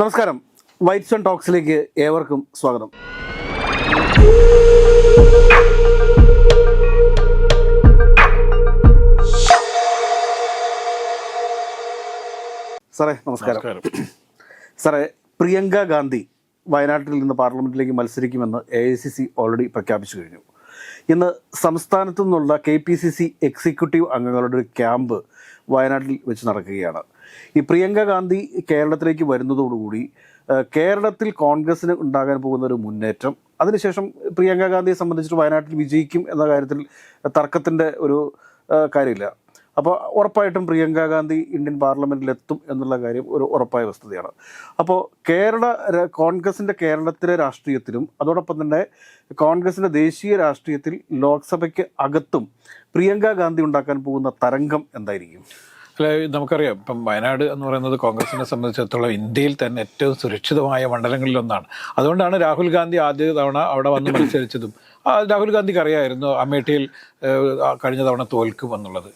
നമസ്കാരം. White sun ടോക്സിലേക്ക് ഏവർക്കും സ്വാഗതം. സാറേ നമസ്കാരം. സാറേ പ്രിയങ്ക ഗാന്ധി വയനാട്ടിൽ നിന്ന് പാർലമെന്റിലേക്ക് മത്സരിക്കുമെന്ന് A I C C already പ്രഖ്യാപിച്ചു കഴിഞ്ഞു. ഇന്ന് സംസ്ഥാനത്തു നിന്നുള്ള K P C C executive അംഗങ്ങളുടെ ഒരു ക്യാമ്പ് വയനാട്ടിൽ വെച്ച് നടക്കുകയാണ്. ഈ പ്രിയങ്ക ഗാന്ധി കേരളത്തിലേക്ക് വരുന്നതോടുകൂടി കേരളത്തിൽ കോൺഗ്രസ്സിന് ഉണ്ടാകാൻ പോകുന്ന ഒരു മുന്നേറ്റം അതിനുശേഷം പ്രിയങ്ക ഗാന്ധിയെ സംബന്ധിച്ചിട്ട് വയനാട്ടിൽ വിജയിക്കും എന്ന കാര്യത്തിൽ തർക്കത്തിന്റെ ഒരു കാര്യമില്ല. അപ്പോൾ ഉറപ്പായിട്ടും പ്രിയങ്ക ഗാന്ധി ഇന്ത്യൻ പാർലമെന്റിലെത്തും എന്നുള്ള കാര്യം ഒരു ഉറപ്പായ വസ്തുതയാണ്. അപ്പോൾ കേരള കോൺഗ്രസിന്റെ കേരളത്തിലെ രാഷ്ട്രീയത്തിലും അതോടൊപ്പം തന്നെ കോൺഗ്രസിന്റെ ദേശീയ രാഷ്ട്രീയത്തിൽ ലോക്സഭയ്ക്ക് അകത്തും പ്രിയങ്ക ഗാന്ധി ഉണ്ടാക്കാൻ പോകുന്ന തരംഗം എന്തായിരിക്കും? അല്ല നമുക്കറിയാം ഇപ്പം വയനാട് എന്ന് പറയുന്നത് കോൺഗ്രസിനെ സംബന്ധിച്ചിടത്തോളം ഇന്ത്യയിൽ തന്നെ ഏറ്റവും സുരക്ഷിതമായ മണ്ഡലങ്ങളിലൊന്നാണ്. അതുകൊണ്ടാണ് രാഹുൽ ഗാന്ധി ആദ്യ തവണ അവിടെ വന്ന് മത്സരിച്ചതും. രാഹുൽ ഗാന്ധിക്ക് അറിയായിരുന്നു അമേഠിയിൽ കഴിഞ്ഞ തവണ തോൽക്കും എന്നുള്ളത്.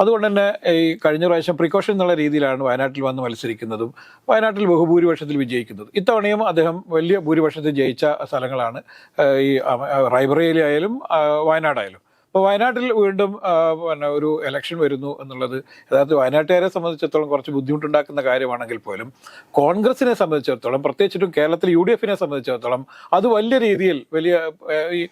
അതുകൊണ്ട് തന്നെ ഈ കഴിഞ്ഞ പ്രാവശ്യം പ്രിക്കോഷൻ എന്നുള്ള രീതിയിലാണ് വയനാട്ടിൽ വന്ന് മത്സരിക്കുന്നതും വയനാട്ടിൽ ബഹുഭൂരിപക്ഷത്തിൽ വിജയിക്കുന്നത്. ഇത്തവണയും അദ്ദേഹം വലിയ ഭൂരിപക്ഷത്തിൽ ജയിച്ച സ്ഥലങ്ങളാണ് ഈ റായ്ബറേലി ആയാലും വയനാടായാലും. അപ്പോൾ വയനാട്ടിൽ വീണ്ടും പിന്നെ ഒരു ഇലക്ഷൻ വരുന്നു എന്നുള്ളത്. യഥാർത്ഥത്തിൽ വയനാട്ടുകാരെ സംബന്ധിച്ചിടത്തോളം കുറച്ച് ബുദ്ധിമുട്ടുണ്ടാക്കുന്ന കാര്യമാണെങ്കിൽ പോലും കോൺഗ്രസിനെ സംബന്ധിച്ചിടത്തോളം പ്രത്യേകിച്ചിട്ടും കേരളത്തിൽ യു ഡി എഫിനെ സംബന്ധിച്ചിടത്തോളം അത് വലിയ രീതിയിൽ വലിയ ഈ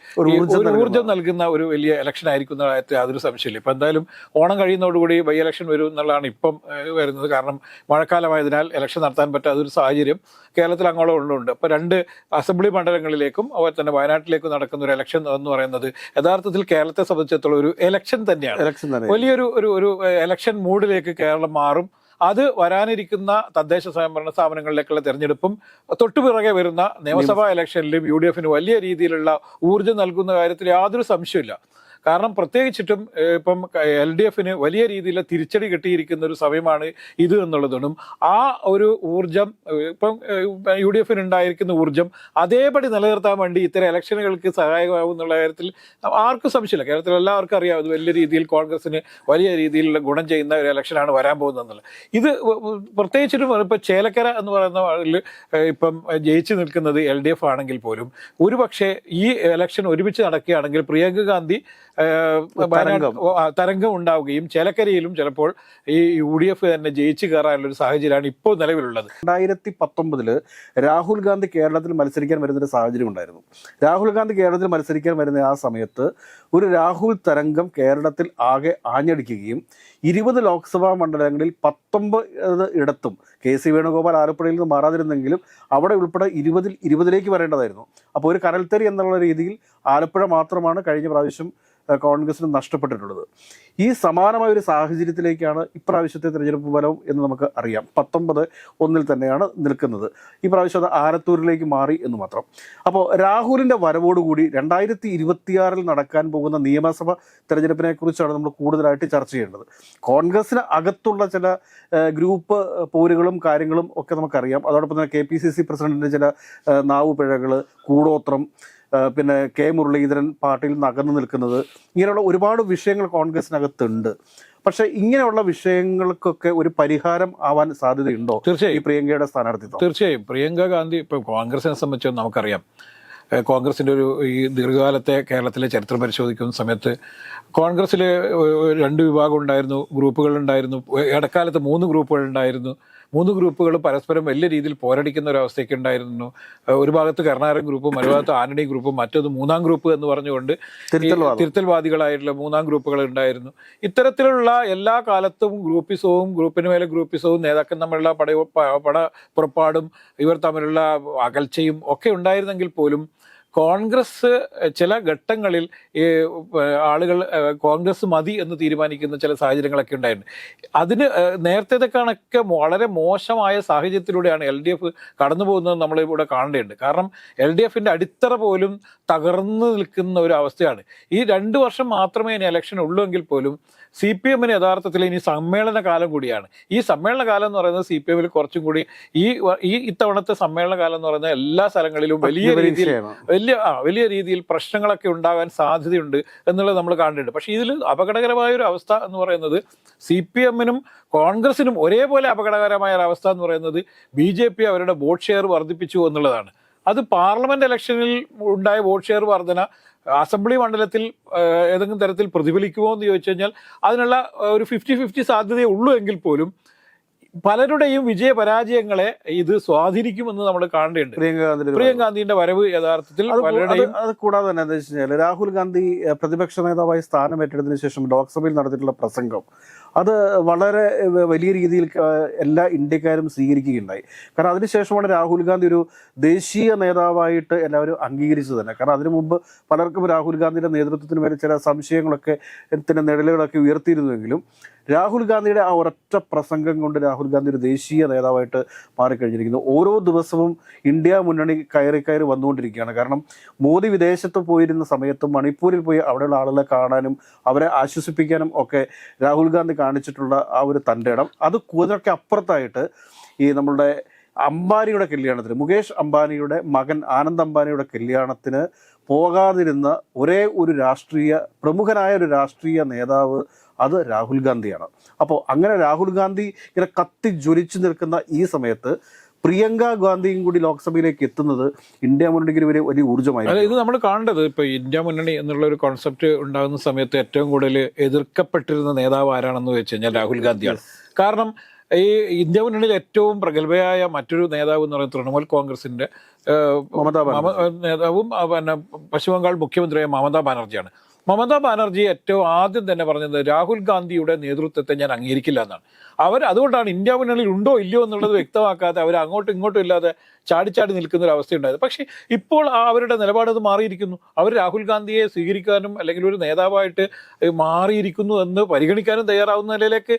ഊർജം നൽകുന്ന- ഒരു വലിയ ഇലക്ഷൻ ആയിരിക്കും എന്ന കാര്യത്തിൽ യാതൊരു സംശയമില്ല ഇപ്പം എന്തായാലും ഓണം കഴിയുന്നതോടുകൂടി ബൈ ഇലക്ഷൻ വരും എന്നുള്ളതാണ് ഇപ്പം വരുന്നത്. കാരണം മഴക്കാലമായതിനാൽ ഇലക്ഷൻ നടത്താൻ പറ്റാത്ത ഒരു സാഹചര്യം കേരളത്തിൽ അങ്ങോളം ഉള്ളുണ്ട് അപ്പോൾ രണ്ട് അസംബ്ലി മണ്ഡലങ്ങളിലേക്കും അതുപോലെ തന്നെ വയനാട്ടിലേക്കും നടക്കുന്ന ഒരു ഇലക്ഷൻ എന്ന് പറയുന്നത് യഥാർത്ഥത്തിൽ കേരളത്തെ സംബന്ധിച്ചിടത്തോളം ഒരു എലക്ഷൻ തന്നെയാണ്. ഇലക്ഷൻ തന്നെ. വലിയൊരു ഒരു ഒരു എലക്ഷൻ മൂഡിലേക്ക് കേരളം മാറും. അത് വരാനിരിക്കുന്ന തദ്ദേശ സ്വയംഭരണ സ്ഥാപനങ്ങളിലേക്കുള്ള തെരഞ്ഞെടുപ്പും തൊട്ടുപിറകെ വരുന്ന നിയമസഭാ ഇലക്ഷനിലും യു ഡി എഫിന് വലിയ രീതിയിലുള്ള ഊർജം നൽകുന്ന കാര്യത്തിൽ യാതൊരു സംശയമില്ല കാരണം പ്രത്യേകിച്ചിട്ടും ഇപ്പം എൽ ഡി എഫിന് വലിയ രീതിയിൽ തിരിച്ചടി കിട്ടിയിരിക്കുന്ന ഒരു സമയമാണ് ഇത് എന്നുള്ളതും. ആ ഒരു ഊർജം ഇപ്പം യു ഡി എഫിന് ഉണ്ടായിരിക്കുന്ന ഊർജം അതേപടി നിലനിർത്താൻ വേണ്ടി ഇത്തരം ഇലക്ഷനുകൾക്ക് സഹായകമാകും എന്നുള്ള കാര്യത്തിൽ ആർക്കും സംശയമില്ല. കേരളത്തിൽ എല്ലാവർക്കും അറിയാം ഇത് വലിയ രീതിയിൽ കോൺഗ്രസിന് വലിയ രീതിയിലുള്ള ഗുണം ചെയ്യുന്ന ഒരു ഇലക്ഷനാണ് വരാൻ പോകുന്നത് എന്നുള്ളത്. ഇത് പ്രത്യേകിച്ചിട്ടും ഇപ്പം ചേലക്കര എന്ന് പറയുന്ന ഇപ്പം ജയിച്ചു നിൽക്കുന്നത് എൽ ഡി എഫ് ആണെങ്കിൽ പോലും ഒരുപക്ഷെ ഈ ഇലക്ഷൻ ഒരുമിച്ച് നടക്കുകയാണെങ്കിൽ പ്രിയങ്ക ഗാന്ധി തരംഗം. തരംഗം ഉണ്ടാവുകയും ചേലക്കരയിലും ചിലപ്പോൾ ഈ യു ഡി എഫ് തന്നെ ജയിച്ചു കയറാനുള്ള ഒരു സാഹചര്യമാണ് ഇപ്പോൾ നിലവിലുള്ളത്. രണ്ടായിരത്തി പത്തൊമ്പതിൽ രാഹുൽ ഗാന്ധി കേരളത്തിൽ മത്സരിക്കാൻ വരുന്നൊരു സാഹചര്യം ഉണ്ടായിരുന്നു. രാഹുൽ ഗാന്ധി കേരളത്തിൽ മത്സരിക്കാൻ വരുന്ന ആ സമയത്ത് ഒരു രാഹുൽ തരംഗം കേരളത്തിൽ ആകെ ആഞ്ഞടിക്കുകയും ഇരുപത് ലോക്സഭാ മണ്ഡലങ്ങളിൽ പത്തൊമ്പത് ഇടത്തും കെ സി വേണുഗോപാൽ ആലപ്പുഴയിൽ നിന്ന് മാറാതിരുന്നെങ്കിലും അവിടെ ഉൾപ്പെടെ ഇരുപതിൽ ഇരുപതിലേക്ക് വരേണ്ടതായിരുന്നു. അപ്പോൾ ഒരു കനൽത്തരി എന്നുള്ള രീതിയിൽ ആലപ്പുഴ മാത്രമാണ് കഴിഞ്ഞ പ്രാവശ്യം കോൺഗ്രസിന് നഷ്ടപ്പെട്ടിട്ടുള്ളത്. ഈ സമാനമായ ഒരു സാഹചര്യത്തിലേക്കാണ് ഇപ്രാവശ്യത്തെ തിരഞ്ഞെടുപ്പ് ഫലം എന്ന് നമുക്ക് അറിയാം. പത്തൊമ്പത് ഒന്നിൽ തന്നെയാണ് നിൽക്കുന്നത്. ഈ പ്രാവശ്യം അത് ആലത്തൂരിലേക്ക് മാറി എന്ന് മാത്രം. അപ്പോൾ രാഹുലിന്റെ വരവോടുകൂടി രണ്ടായിരത്തി ഇരുപത്തിയാറിൽ നടക്കാൻ പോകുന്ന നിയമസഭ തെരഞ്ഞെടുപ്പിനെ കുറിച്ചാണ് നമ്മൾ കൂടുതലായിട്ട് ചർച്ച ചെയ്യേണ്ടത്. കോൺഗ്രസിന് അകത്തുള്ള ചില ഗ്രൂപ്പ് പോരുകളും കാര്യങ്ങളും ഒക്കെ നമുക്കറിയാം. അതോടൊപ്പം തന്നെ കെ പി സി സി പ്രസിഡന്റിന്റെ ചില നാവുപിഴകൾ കൂടോത്രം പിന്നെ കെ മുരളീധരൻ പാർട്ടിയിൽ നിന്ന് അകന്നു നിൽക്കുന്നത് ഇങ്ങനെയുള്ള ഒരുപാട് വിഷയങ്ങൾ കോൺഗ്രസിനകത്തുണ്ട്. പക്ഷേ ഇങ്ങനെയുള്ള വിഷയങ്ങൾക്കൊക്കെ ഒരു പരിഹാരം ആവാൻ സാധ്യതയുണ്ടോ? തീർച്ചയായും. പ്രിയങ്കയുടെ സ്ഥാനാർത്ഥിത്വം. തീർച്ചയായും. പ്രിയങ്ക ഗാന്ധി ഇപ്പോൾ കോൺഗ്രസിനെ സംബന്ധിച്ച് നമുക്കറിയാം. കോൺഗ്രസിന്റെ കോൺഗ്രസിന്റെ ഒരു ഈ ദീർഘകാലത്തെ കേരളത്തിലെ ചരിത്രം പരിശോധിക്കുന്ന സമയത്ത് കോൺഗ്രസ്സിൽ രണ്ട് വിഭാഗം ഉണ്ടായിരുന്നു. ഗ്രൂപ്പുകളുണ്ടായിരുന്നു ഇടക്കാലത്ത് മൂന്ന് ഗ്രൂപ്പുകൾ ഉണ്ടായിരുന്നു. മൂന്ന് ഗ്രൂപ്പുകൾ പരസ്പരം വലിയ രീതിയിൽ പോരടിക്കുന്ന ഒരു അവസ്ഥയൊക്കെ ഉണ്ടായിരുന്നു. ഒരു ഭാഗത്ത് കർണാടക ഗ്രൂപ്പും മറുഭാഗത്ത് ആന്റണി ഗ്രൂപ്പും മറ്റൊന്ന് മൂന്നാം ഗ്രൂപ്പ് എന്ന് പറഞ്ഞുകൊണ്ട് തിരുത്തൽവാദികളായിട്ടുള്ള മൂന്നാം ഗ്രൂപ്പുകൾ ഉണ്ടായിരുന്നു. ഇത്തരത്തിലുള്ള എല്ലാ കാലത്തും ഗ്രൂപ്പിസവും ഗ്രൂപ്പിന് മേലെ ഗ്രൂപ്പിസവും നേതാക്കൾ തമ്മിലുള്ള പട പട പുറപ്പാടും ഇവർ തമ്മിലുള്ള അകൽച്ചയും ഒക്കെ ഉണ്ടായിരുന്നെങ്കിൽ പോലും കോൺഗ്രസ് ചില ഘട്ടങ്ങളിൽ ഈ ആളുകൾ കോൺഗ്രസ് മതി എന്ന് തീരുമാനിക്കുന്ന ചില സാഹചര്യങ്ങളൊക്കെ ഉണ്ടായിട്ടുണ്ട്. അതിന് നേരത്തേതൊക്കെ വളരെ മോശമായ സാഹചര്യത്തിലൂടെയാണ് എൽ ഡി എഫ് കടന്നു പോകുന്നത് നമ്മൾ ഇവിടെ കാണേണ്ടതുണ്ട്. കാരണം എൽ ഡി എഫിന്റെ അടിത്തറ പോലും തകർന്നു നിൽക്കുന്ന ഒരു അവസ്ഥയാണ്. ഈ രണ്ട് വർഷം മാത്രമേ ഇനി ഇലക്ഷൻ ഉള്ളൂ എങ്കിൽ പോലും സി പി എമ്മിന് യഥാർത്ഥത്തിൽ ഇനി സമ്മേളന കാലം കൂടിയാണ്. ഈ സമ്മേളന കാലം എന്ന് പറയുന്നത് സി പി എമ്മിൽ കുറച്ചും കൂടി ഈ ഈ ഇത്തവണത്തെ സമ്മേളന കാലം എന്ന് പറയുന്നത് എല്ലാ സ്ഥലങ്ങളിലും വലിയ രീതിയിൽ. വലിയ വലിയ രീതിയിൽ പ്രശ്നങ്ങളൊക്കെ ഉണ്ടാകാൻ സാധ്യതയുണ്ട് എന്നുള്ളത് നമ്മൾ കാണുന്നുണ്ട് പക്ഷേ ഇതിൽ അപകടകരമായ ഒരു അവസ്ഥ എന്ന് പറയുന്നത് സി പി എമ്മിനും കോൺഗ്രസിനും ഒരേപോലെ അപകടകരമായ ഒരു അവസ്ഥ എന്ന് പറയുന്നത് ബി ജെ പി അവരുടെ വോട്ട് ഷെയർ വർദ്ധിപ്പിച്ചു എന്നുള്ളതാണ്. അത് പാർലമെന്റ് ഇലക്ഷനിൽ ഉണ്ടായ വോട്ട് ഷെയർ വർധന അസംബ്ലി മണ്ഡലത്തിൽ ഏതെങ്കിലും തരത്തിൽ പ്രതിഫലിക്കുമോ എന്ന് ചോദിച്ചു കഴിഞ്ഞാൽ അതിനുള്ള ഒരു ഫിഫ്റ്റി ഫിഫ്റ്റി സാധ്യതയേ ഉള്ളൂ എങ്കിൽ പോലും പലരുടെയും വിജയ പരാജയങ്ങളെ ഇത് സ്വാധീനിക്കുമെന്ന് നമ്മൾ കാണേണ്ടതുണ്ട്. പ്രിയങ്കാന്ധി പ്രിയങ്കാന്ധിന്റെ വരവ് യഥാർത്ഥത്തിൽ പലരുടെയും അത് കൂടാതെ തന്നെ എന്താ വെച്ച് കഴിഞ്ഞാൽ രാഹുൽ ഗാന്ധി പ്രതിപക്ഷ നേതാവായി സ്ഥാനം ഏറ്റെടുത്തതിനു ശേഷം ലോക്സഭയിൽ നടത്തിയിട്ടുള്ള പ്രസംഗം അത് വളരെ വലിയ രീതിയിൽ എല്ലാ ഇന്ത്യക്കാരും സ്വീകരിക്കുകയുണ്ടായി. കാരണം അതിനുശേഷമാണ് രാഹുൽ ഗാന്ധി ഒരു ദേശീയ നേതാവായിട്ട് എല്ലാവരും അംഗീകരിച്ചത് തന്നെ. കാരണം അതിനു മുമ്പ് പലർക്കും രാഹുൽ ഗാന്ധിയുടെ നേതൃത്വത്തിന് വരെ ചില സംശയങ്ങളൊക്കെ പിന്നെ നിഴലുകളൊക്കെ ഉയർത്തിയിരുന്നുവെങ്കിലും രാഹുൽ ഗാന്ധിയുടെ ആ ഒരൊറ്റ പ്രസംഗം കൊണ്ട് രാഹുൽ ഗാന്ധി ഒരു ദേശീയ നേതാവായിട്ട് മാറിക്കഴിഞ്ഞിരിക്കുന്നു. ഓരോ ദിവസവും ഇന്ത്യ മുന്നണി കയറി കയറി വന്നുകൊണ്ടിരിക്കുകയാണ്. കാരണം മോദി വിദേശത്ത് പോയിരുന്ന സമയത്ത് മണിപ്പൂരിൽ പോയി അവിടെയുള്ള ആളുകളെ കാണാനും അവരെ ആശ്വസിപ്പിക്കാനും ഒക്കെ രാഹുൽ ഗാന്ധി കാണിച്ചിട്ടുള്ള ആ ഒരു തന്റെ ഇടം. അത് കൂടുതലൊക്കെ അപ്പുറത്തായിട്ട് ഈ നമ്മളുടെ അംബാനിയുടെ കല്യാണത്തിന് മുകേഷ് അംബാനിയുടെ മകൻ ആനന്ദ് അംബാനിയുടെ കല്യാണത്തിന് പോകാതിരുന്ന ഒരേ ഒരു രാഷ്ട്രീയ പ്രമുഖനായ ഒരു രാഷ്ട്രീയ നേതാവ് അത് രാഹുൽ ഗാന്ധിയാണ്. അപ്പോൾ അങ്ങനെ രാഹുൽ ഗാന്ധി ഇങ്ങനെ കത്തി ജ്വലിച്ചു നിൽക്കുന്ന ഈ സമയത്ത് പ്രിയങ്ക ഗാന്ധിയും കൂടി ലോക്സഭയിലേക്ക് എത്തുന്നത് ഇന്ത്യ മുന്നണിക്ക് ഒരു വലിയ ഊർജമായി ഇത് നമ്മൾ കാണേണ്ടത് ഇപ്പൊ ഇന്ത്യ മുന്നണി എന്നുള്ള ഒരു കോൺസെപ്റ്റ് ഉണ്ടാകുന്ന സമയത്ത് ഏറ്റവും കൂടുതൽ എതിർക്കപ്പെട്ടിരുന്ന നേതാവ് ആരാണെന്ന് വെച്ച് കഴിഞ്ഞാൽ രാഹുൽ ഗാന്ധിയാണ്. കാരണം ഈ ഇന്ത്യ മുന്നണിയിൽ ഏറ്റവും പ്രഗത്ഭയായ മറ്റൊരു നേതാവ് എന്ന് പറയുന്നത് തൃണമൂൽ കോൺഗ്രസിന്റെ മമതാ നേതാവും പിന്നെ പശ്ചിമ ബംഗാൾ മുഖ്യമന്ത്രിയായ മമതാ ബാനർജിയാണ്. മമതാ ബാനർജി ഏറ്റവും ആദ്യം തന്നെ പറഞ്ഞത് രാഹുൽ ഗാന്ധിയുടെ നേതൃത്വത്തെ ഞാൻ അംഗീകരിക്കില്ല എന്നാണ്. അവർ അതുകൊണ്ടാണ് ഇന്ത്യ മുന്നണിയിൽ ഉണ്ടോ ഇല്ലയോ എന്നുള്ളത് വ്യക്തമാക്കാതെ അവർ അങ്ങോട്ടും ഇങ്ങോട്ടും ഇല്ലാതെ ചാടിച്ചാടി നിൽക്കുന്ന ഒരു അവസ്ഥയുണ്ടായത്. പക്ഷേ ഇപ്പോൾ അവരുടെ നിലപാടത് മാറിയിരിക്കുന്നു. അവർ രാഹുൽ ഗാന്ധിയെ സ്വീകരിക്കാനും അല്ലെങ്കിൽ ഒരു നേതാവായിട്ട് മാറിയിരിക്കുന്നു എന്ന് പരിഗണിക്കാനും തയ്യാറാവുന്ന നിലയിലേക്ക്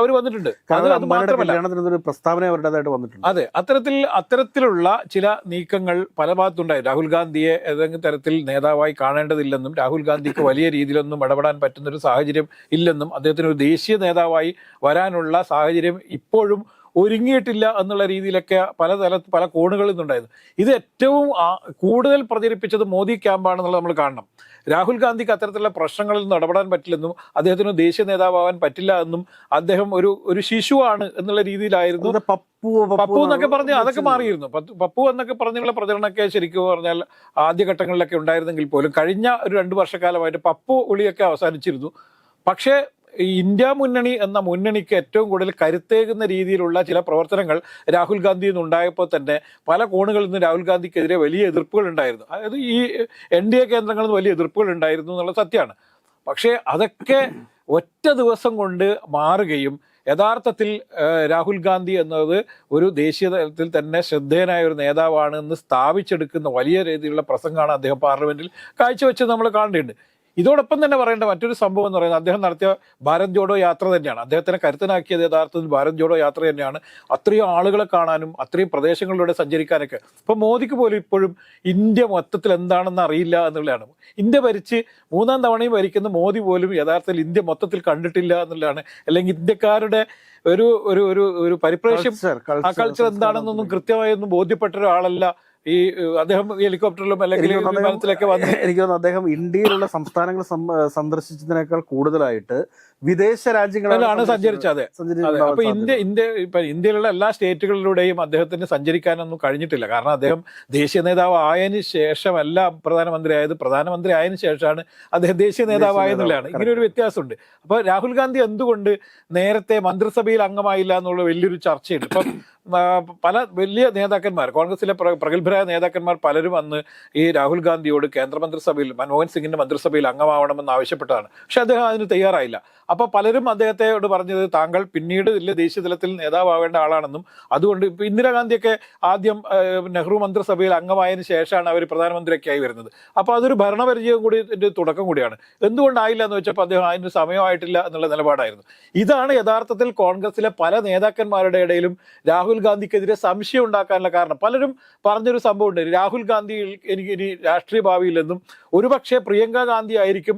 അവർ വന്നിട്ടുണ്ട്. അത് മാത്രമല്ല പ്രസ്താവന അവരുടേതായിട്ട് വന്നിട്ടുണ്ട്. അതെ അത്തരത്തിൽ അത്തരത്തിലുള്ള ചില നീക്കങ്ങൾ പല ഭാഗത്തുണ്ടായി. രാഹുൽ ഗാന്ധിയെ ഏതെങ്കിലും തരത്തിൽ നേതാവായി കാണേണ്ടതില്ലെന്നും രാഹുൽ ഗാന്ധിക്ക് വലിയ രീതിയിലൊന്നും ഇടപെടാൻ പറ്റുന്ന ഒരു സാഹചര്യം ഇല്ലെന്നും അദ്ദേഹത്തിന് ഒരു ദേശീയ നേതാവായി വരാനുള്ള സാഹചര്യം ഇപ്പോഴും ഒരുങ്ങിയിട്ടില്ല എന്നുള്ള രീതിയിലൊക്കെ പല തല പല കോണുകളിൽ നിന്നുണ്ടായിരുന്നു ഇത് ഏറ്റവും കൂടുതൽ പ്രചരിപ്പിച്ചത് മോദി ക്യാമ്പാണെന്നുള്ളത് നമ്മൾ കാണണം. രാഹുൽ ഗാന്ധിക്ക് അത്തരത്തിലുള്ള പ്രശ്നങ്ങളിൽ നിന്ന് ഇടപെടാൻ പറ്റില്ലെന്നും അദ്ദേഹത്തിന് ദേശീയ നേതാവാൻ പറ്റില്ല എന്നും അദ്ദേഹം ഒരു ഒരു ശിശുവാണ് എന്നുള്ള രീതിയിലായിരുന്നു. പപ്പു പപ്പു എന്നൊക്കെ പറഞ്ഞ് അതൊക്കെ. മാറിയിരുന്നു. പപ്പു എന്നൊക്കെ പറഞ്ഞുള്ള പ്രചരണമൊക്കെ ശരിക്കും പറഞ്ഞാൽ ആദ്യഘട്ടങ്ങളിലൊക്കെ ഉണ്ടായിരുന്നെങ്കിൽ പോലും കഴിഞ്ഞ ഒരു രണ്ട് വർഷക്കാലമായിട്ട് പപ്പു ഒളിയൊക്കെ അവസാനിച്ചിരുന്നു. പക്ഷേ ഇന്ത്യ മുന്നണി എന്ന മുന്നണിക്ക് ഏറ്റവും കൂടുതൽ കരുത്തേകുന്ന രീതിയിലുള്ള ചില പ്രവർത്തനങ്ങൾ രാഹുൽ ഗാന്ധി ഉണ്ടായപ്പോൾ തന്നെ പല കോണുകളിൽ നിന്ന് രാഹുൽ ഗാന്ധിക്കെതിരെ വലിയ എതിർപ്പുകൾ ഉണ്ടായിരുന്നു. അതായത് ഈ എൻ ഡി എ കേന്ദ്രങ്ങളിൽ നിന്ന് വലിയ എതിർപ്പുകൾ ഉണ്ടായിരുന്നു എന്നുള്ള സത്യമാണ്. പക്ഷേ അതൊക്കെ ഒറ്റ ദിവസം കൊണ്ട് മാറുകയും യഥാർത്ഥത്തിൽ രാഹുൽ ഗാന്ധി എന്നത് ഒരു ദേശീയ തലത്തിൽ തന്നെ ശ്രദ്ധേയനായ ഒരു നേതാവാണ് എന്ന് സ്ഥാപിച്ചെടുക്കുന്ന വലിയ രീതിയിലുള്ള പ്രസംഗമാണ് അദ്ദേഹം പാർലമെന്റിൽ കാഴ്ചവെച്ചത് നമ്മൾ കാണേണ്ടതുണ്ട്. ഇതോടൊപ്പം തന്നെ പറയേണ്ട മറ്റൊരു സംഭവം എന്ന് പറയുന്നത് അദ്ദേഹം നടത്തിയ ഭാരത് ജോഡോ യാത്ര തന്നെയാണ്. അദ്ദേഹത്തിനെ കരുത്തനാക്കിയത് യഥാർത്ഥത്തിൽ ഭാരത് ജോഡോ യാത്ര തന്നെയാണ്. അത്രയും ആളുകളെ കാണാനും അത്രയും പ്രദേശങ്ങളിലൂടെ സഞ്ചരിക്കാനൊക്കെ. ഇപ്പൊ മോദിക്ക് പോലും ഇപ്പോഴും ഇന്ത്യ മൊത്തത്തിൽ എന്താണെന്ന് അറിയില്ല എന്നുള്ളതാണ്. ഇന്ത്യ ഭരിച്ച് മൂന്നാം തവണയും ഭരിക്കുന്ന മോദി പോലും യഥാർത്ഥത്തിൽ ഇന്ത്യ മൊത്തത്തിൽ കണ്ടിട്ടില്ല എന്നുള്ളതാണ്. അല്ലെങ്കിൽ ഇന്ത്യക്കാരുടെ ഒരു ഒരു ഒരു ഒരു പരിപ്രേക്ഷ്യം കൾച്ചർ എന്താണെന്നൊന്നും കൃത്യമായൊന്നും ബോധ്യപ്പെട്ട ഒരാളല്ല ഈ അദ്ദേഹം ഹെലികോപ്റ്ററിലും അല്ലെങ്കിൽ വിമാനത്തിലൊക്കെ വന്ന് എനിക്ക് തോന്നുന്നു അദ്ദേഹം ഇന്ത്യയിലുള്ള സംസ്ഥാനങ്ങൾ സന്ദർശിച്ചതിനേക്കാൾ കൂടുതലായിട്ട് വിദേശ രാജ്യങ്ങളാണ് സഞ്ചരിച്ചത്. അപ്പൊ ഇന്ത്യ ഇന്ത്യ ഇപ്പൊ ഇന്ത്യയിലുള്ള എല്ലാ സ്റ്റേറ്റുകളിലൂടെയും അദ്ദേഹത്തിന് സഞ്ചരിക്കാനൊന്നും കഴിഞ്ഞിട്ടില്ല. കാരണം അദ്ദേഹം ദേശീയ നേതാവ് ആയതിനു ശേഷമല്ല പ്രധാനമന്ത്രി ആയത് പ്രധാനമന്ത്രി ആയതിനു ശേഷമാണ് അദ്ദേഹം ദേശീയ നേതാവായെന്നുള്ളതാണ് നേതാവ്, ഇങ്ങനെ ഒരു വ്യത്യാസമുണ്ട്. അപ്പൊ രാഹുൽ ഗാന്ധി എന്തുകൊണ്ട് നേരത്തെ മന്ത്രിസഭയിൽ അംഗമായില്ല എന്നുള്ള വലിയൊരു ചർച്ചയുണ്ട്. ഇപ്പം പല വലിയ നേതാക്കന്മാർ കോൺഗ്രസിലെ പ്ര- പ്രഗത്ഭരായ നേതാക്കന്മാർ പലരും അന്ന് ഈ രാഹുൽ ഗാന്ധിയോട് കേന്ദ്രമന്ത്രിസഭയിൽ മൻമോഹൻ സിംഗിന്റെ മന്ത്രിസഭയിൽ അംഗമാവണമെന്ന് ആവശ്യപ്പെട്ടതാണ്. പക്ഷെ അദ്ദേഹം അതിന് തയ്യാറായില്ല. അപ്പൊ പലരും അദ്ദേഹത്തോട് പറഞ്ഞത് താങ്കൾ പിന്നീട് വലിയ ദേശീയ തലത്തിൽ നേതാവാവേണ്ട ആളാണെന്നും അതുകൊണ്ട് ഇപ്പൊ ഇന്ദിരാഗാന്ധിയൊക്കെ ആദ്യം നെഹ്റു മന്ത്രിസഭയിൽ അംഗമായതിന് ശേഷമാണ് അവർ പ്രധാനമന്ത്രിയൊക്കെ ആയി വരുന്നത്. അപ്പൊ അതൊരു ഭരണപരിചയം കൂടി തുടക്കം കൂടിയാണ്. എന്തുകൊണ്ടായില്ല എന്ന് വെച്ചപ്പോൾ അദ്ദേഹം അതിന് സമയമായിട്ടില്ല എന്നുള്ള നിലപാടായിരുന്നു. ഇതാണ് യഥാർത്ഥത്തിൽ കോൺഗ്രസിലെ പല നേതാക്കന്മാരുടെ ഇടയിലും രാഹുൽ ഗാന്ധിക്കെതിരെ സംശയം ഉണ്ടാക്കാനുള്ള കാരണം. പലരും പറഞ്ഞൊരു സംഭവമുണ്ട് രാഹുൽ ഗാന്ധി എനിക്ക് ഇനി രാഷ്ട്രീയ ഭാവിയില്ലെന്നും ഒരുപക്ഷെ പ്രിയങ്ക ഗാന്ധി ആയിരിക്കും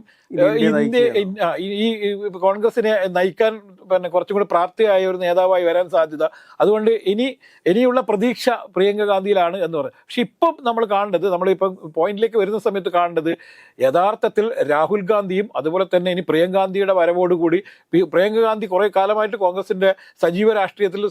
ഈ കോൺഗ്രസിനെ നയിക്കാൻ പിന്നെ കുറച്ചും കൂടി പ്രാപ്തിയായ ഒരു നേതാവായി വരാൻ സാധ്യത. അതുകൊണ്ട് ഇനി ഇനിയുള്ള പ്രതീക്ഷ പ്രിയങ്ക ഗാന്ധിയിലാണ് എന്ന് പറയും പക്ഷെ ഇപ്പം നമ്മൾ കാണേണ്ടത് നമ്മളിപ്പം പോയിന്റിലേക്ക് വരുന്ന സമയത്ത് കാണേണ്ടത് യഥാർത്ഥത്തിൽ രാഹുൽ ഗാന്ധിയും അതുപോലെ തന്നെ ഇനി പ്രിയങ്ക ഗാന്ധിയുടെ വരവോടുകൂടി പ്രിയങ്ക ഗാന്ധി കുറെ കാലമായിട്ട് കോൺഗ്രസിന്റെ സജീവ രാഷ്ട്രീയത്തിൽ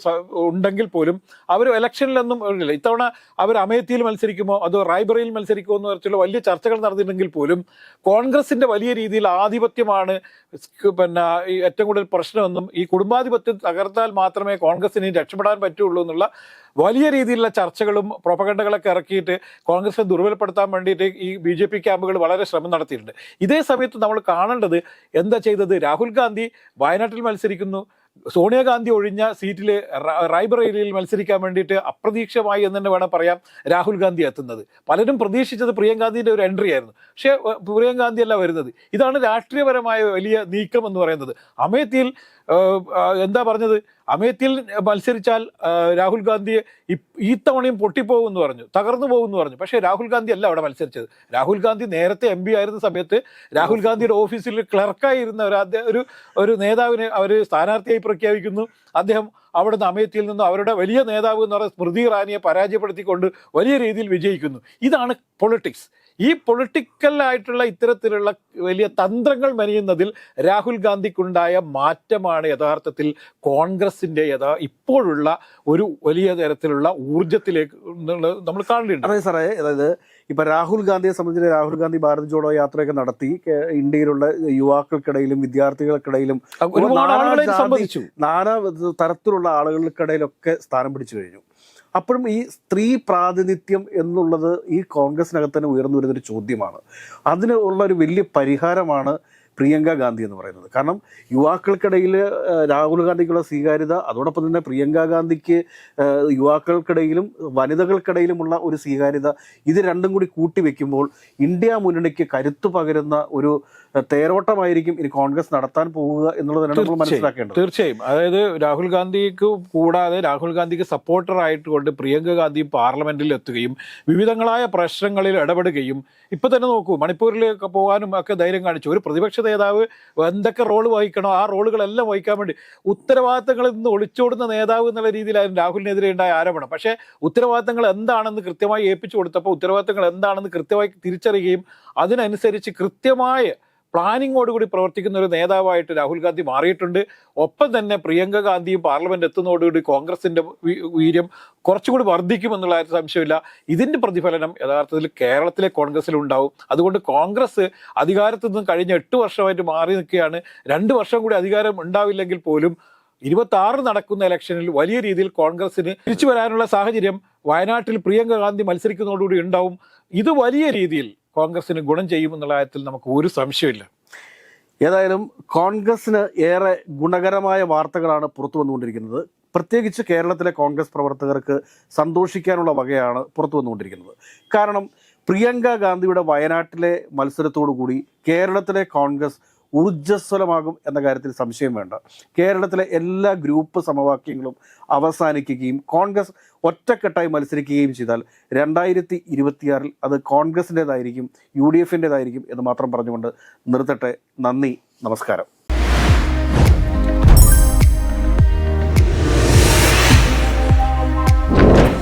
ഉണ്ടെങ്കിൽ പോലും അവർ ഇലക്ഷനിലൊന്നും ഇല്ല. ഇത്തവണ അവർ അമേത്തിയിൽ മത്സരിക്കുമോ അതോ റായ്ബറയിൽ മത്സരിക്കുമോ എന്ന് വെച്ചുള്ള വലിയ ചർച്ചകൾ നടന്നിട്ടുണ്ടെങ്കിൽ പോലും കോൺഗ്രസിന്റെ വലിയ രീതിയിൽ ആധിപത്യമാണ് സ് പിന്നെ ഏറ്റവും കൂടുതൽ പ്രശ്നമെന്നും ഈ കുടുംബാധിപത്യം തകർത്താൽ മാത്രമേ കോൺഗ്രസിന് രക്ഷപ്പെടാൻ പറ്റുള്ളൂ എന്നുള്ള വലിയ രീതിയിലുള്ള ചർച്ചകളും പ്രൊപ്പഗണ്ടകളൊക്കെ ഇറക്കിയിട്ട് കോൺഗ്രസിനെ ദുർബലപ്പെടുത്താൻ വേണ്ടിയിട്ട് ഈ ബി ജെ പി ക്യാമ്പുകൾ വളരെ ശ്രമം നടത്തിയിട്ടുണ്ട്. ഇതേ സമയത്ത് നമ്മൾ കാണേണ്ടത് എന്താ ചെയ്തത്? രാഹുൽ ഗാന്ധി വയനാട്ടിൽ മത്സരിക്കുന്നു. സോണിയാഗാന്ധി ഒഴിഞ്ഞ സീറ്റിൽ റായ്ബറേലിയിൽ മത്സരിക്കാൻ വേണ്ടിയിട്ട് അപ്രതീക്ഷമായി എന്ന് തന്നെ വേണം പറയാം രാഹുൽ ഗാന്ധി എത്തുന്നത്. പലരും പ്രതീക്ഷിച്ചത് പ്രിയങ്കാന്ധിന്റെ ഒരു എൻട്രി ആയിരുന്നു. പക്ഷേ പ്രിയങ്കാന്ധി അല്ല വരുന്നത്. ഇതാണ് രാഷ്ട്രീയപരമായ വലിയ നീക്കം എന്ന് പറയുന്നത്. അമേത്തിയിൽ എന്താ പറഞ്ഞത്? അമേത്തിയിൽ മത്സരിച്ചാൽ രാഹുൽ ഗാന്ധി ഈ തവണയും പൊട്ടിപ്പോകും എന്ന് പറഞ്ഞു തകർന്നു പോകും എന്ന് പറഞ്ഞു. പക്ഷേ രാഹുൽ ഗാന്ധി അല്ല അവിടെ മത്സരിച്ചത്. രാഹുൽ ഗാന്ധി നേരത്തെ എം ആയിരുന്ന സമയത്ത് രാഹുൽ ഗാന്ധിയുടെ ഓഫീസിൽ ക്ലർക്കായിരുന്ന ഒരു ഒരു ഒരു നേതാവിനെ അവർ സ്ഥാനാർത്ഥിയായി പ്രഖ്യാപിക്കുന്നു. അദ്ദേഹം അവിടുന്ന് അമേത്തിയിൽ നിന്ന് അവരുടെ വലിയ നേതാവ് എന്ന് പറയുന്ന സ്മൃതി ഇറാനിയെ പരാജയപ്പെടുത്തിക്കൊണ്ട് വലിയ രീതിയിൽ വിജയിക്കുന്നു. ഇതാണ് പൊളിറ്റിക്സ് ഈ പൊളിറ്റിക്കലായിട്ടുള്ള ഇത്തരത്തിലുള്ള വലിയ തന്ത്രങ്ങൾ മെനയുന്നതിൽ രാഹുൽ ഗാന്ധിക്കുണ്ടായ മാറ്റമാണ് യഥാർത്ഥത്തിൽ കോൺഗ്രസിന്റെ യഥാ ഇപ്പോഴുള്ള ഒരു വലിയ തരത്തിലുള്ള ഊർജത്തിലേക്ക് നമ്മൾ കാണേണ്ടത് സാറേ അതായത് ഇപ്പൊ രാഹുൽ ഗാന്ധിയെ സംബന്ധിച്ച് രാഹുൽ ഗാന്ധി ഭാരത് ജോഡോ യാത്രയൊക്കെ നടത്തി ഇന്ത്യയിലുള്ള യുവാക്കൾക്കിടയിലും വിദ്യാർത്ഥികൾക്കിടയിലും നാനാ തരത്തിലുള്ള ആളുകൾക്കിടയിലൊക്കെ സ്ഥാനം പിടിച്ചു കഴിഞ്ഞു. അപ്പോഴും ഈ സ്ത്രീ പ്രാതിനിധ്യം എന്നുള്ളത് ഈ കോൺഗ്രസിനകത്ത് തന്നെ ഉയർന്നു വരുന്നൊരു ചോദ്യമാണ്. അതിന് ഉള്ള ഒരു വലിയ പരിഹാരമാണ് പ്രിയങ്ക ഗാന്ധി എന്ന് പറയുന്നത്. കാരണം യുവാക്കൾക്കിടയിൽ രാഹുൽ ഗാന്ധിക്കുള്ള സ്വീകാര്യത അതോടൊപ്പം തന്നെ പ്രിയങ്ക ഗാന്ധിക്ക് യുവാക്കൾക്കിടയിലും വനിതകൾക്കിടയിലുമുള്ള ഒരു സ്വീകാര്യത ഇത് രണ്ടും കൂടി കൂട്ടിവെക്കുമ്പോൾ ഇന്ത്യ മുന്നണിക്ക് കരുത്തു പകരുന്ന ഒരു തേരോട്ടമായിരിക്കും ഇനി കോൺഗ്രസ് നടത്താൻ പോവുക എന്നുള്ളത് നമ്മൾ മനസ്സിലാക്കേണ്ടത്. തീർച്ചയായും. അതായത് രാഹുൽ ഗാന്ധിക്ക് കൂടാതെ രാഹുൽ ഗാന്ധിക്ക് സപ്പോർട്ടർ ആയിട്ടുകൊണ്ട് പ്രിയങ്ക ഗാന്ധി പാർലമെന്റിൽ എത്തുകയും വിവിധങ്ങളായ പ്രശ്നങ്ങളിൽ ഇടപെടുകയും ഇപ്പൊ തന്നെ നോക്കൂ മണിപ്പൂരിലേക്ക് പോകാനും ഒക്കെ ധൈര്യം കാണിച്ചു. ഒരു പ്രതിപക്ഷ നേതാവ് എന്തൊക്കെ റോൾ വഹിക്കണോ ആ റോളുകളെല്ലാം വഹിക്കാൻ വേണ്ടി ഉത്തരവാദിത്തങ്ങളിൽ നിന്ന് ഒളിച്ചോടുന്ന നേതാവ് എന്നുള്ള രീതിയിലായിരുന്നു രാഹുലിനെതിരെ ഉണ്ടായ ആരോപണം. പക്ഷേ ഉത്തരവാദിത്തങ്ങൾ എന്താണെന്ന് കൃത്യമായി ഏൽപ്പിച്ചു കൊടുത്തപ്പോൾ ഉത്തരവാദിത്തങ്ങൾ എന്താണെന്ന് കൃത്യമായി തിരിച്ചറിയുകയും അതിനനുസരിച്ച് കൃത്യമായ പ്ലാനിങ്ങോടുകൂടി പ്രവർത്തിക്കുന്ന ഒരു നേതാവായിട്ട് രാഹുൽ ഗാന്ധി മാറിയിട്ടുണ്ട്. ഒപ്പം തന്നെ പ്രിയങ്ക ഗാന്ധിയും പാർലമെന്റ് എത്തുന്നതോടുകൂടി കോൺഗ്രസിന്റെ വീര്യം കുറച്ചുകൂടി വർദ്ധിക്കുമെന്നുള്ള സംശയമില്ല. ഇതിന്റെ പ്രതിഫലനം യഥാർത്ഥത്തിൽ കേരളത്തിലെ കോൺഗ്രസിൽ ഉണ്ടാവും. അതുകൊണ്ട് കോൺഗ്രസ് അധികാരത്തിൽ നിന്ന് കഴിഞ്ഞ എട്ട് വർഷമായിട്ട് മാറി നിൽക്കുകയാണ്. രണ്ട് വർഷം കൂടി അധികാരം ഉണ്ടാവില്ലെങ്കിൽ പോലും ഇരുപത്തി ആറ് നടക്കുന്ന ഇലക്ഷനിൽ വലിയ രീതിയിൽ കോൺഗ്രസിന് തിരിച്ചു വരാനുള്ള സാഹചര്യം വയനാട്ടിൽ പ്രിയങ്ക ഗാന്ധി മത്സരിക്കുന്നതോടുകൂടി ഉണ്ടാവും. ഇത് വലിയ രീതിയിൽ കോൺഗ്രസിന് ഗുണം ചെയ്യുമെന്നുള്ള കാര്യത്തിൽ നമുക്ക് ഒരു സംശയമില്ല ഏതായാലും കോൺഗ്രസിന് ഏറെ ഗുണകരമായ വാർത്തകളാണ് പുറത്തു വന്നുകൊണ്ടിരിക്കുന്നത്. പ്രത്യേകിച്ച് കേരളത്തിലെ കോൺഗ്രസ് പ്രവർത്തകർക്ക് സന്തോഷിക്കാനുള്ള വകയാണ് പുറത്തു വന്നുകൊണ്ടിരിക്കുന്നത്. കാരണം പ്രിയങ്ക ഗാന്ധിയുടെ വയനാട്ടിലെ മത്സരത്തോടു കൂടി കേരളത്തിലെ കോൺഗ്രസ് ഊർജസ്വലമാകും എന്ന കാര്യത്തിൽ സംശയം വേണ്ട. കേരളത്തിലെ എല്ലാ ഗ്രൂപ്പ് സമവാക്യങ്ങളും അവസാനിക്കുകയും കോൺഗ്രസ് ഒറ്റക്കെട്ടായി മത്സരിക്കുകയും ചെയ്താൽ രണ്ടായിരത്തി ഇരുപത്തിയാറിൽ അത് കോൺഗ്രസിന്റെതായിരിക്കും യു ഡി എഫിന്റെതായിരിക്കും എന്ന് മാത്രം പറഞ്ഞുകൊണ്ട് നിർത്തട്ടെ. നന്ദി. നമസ്കാരം.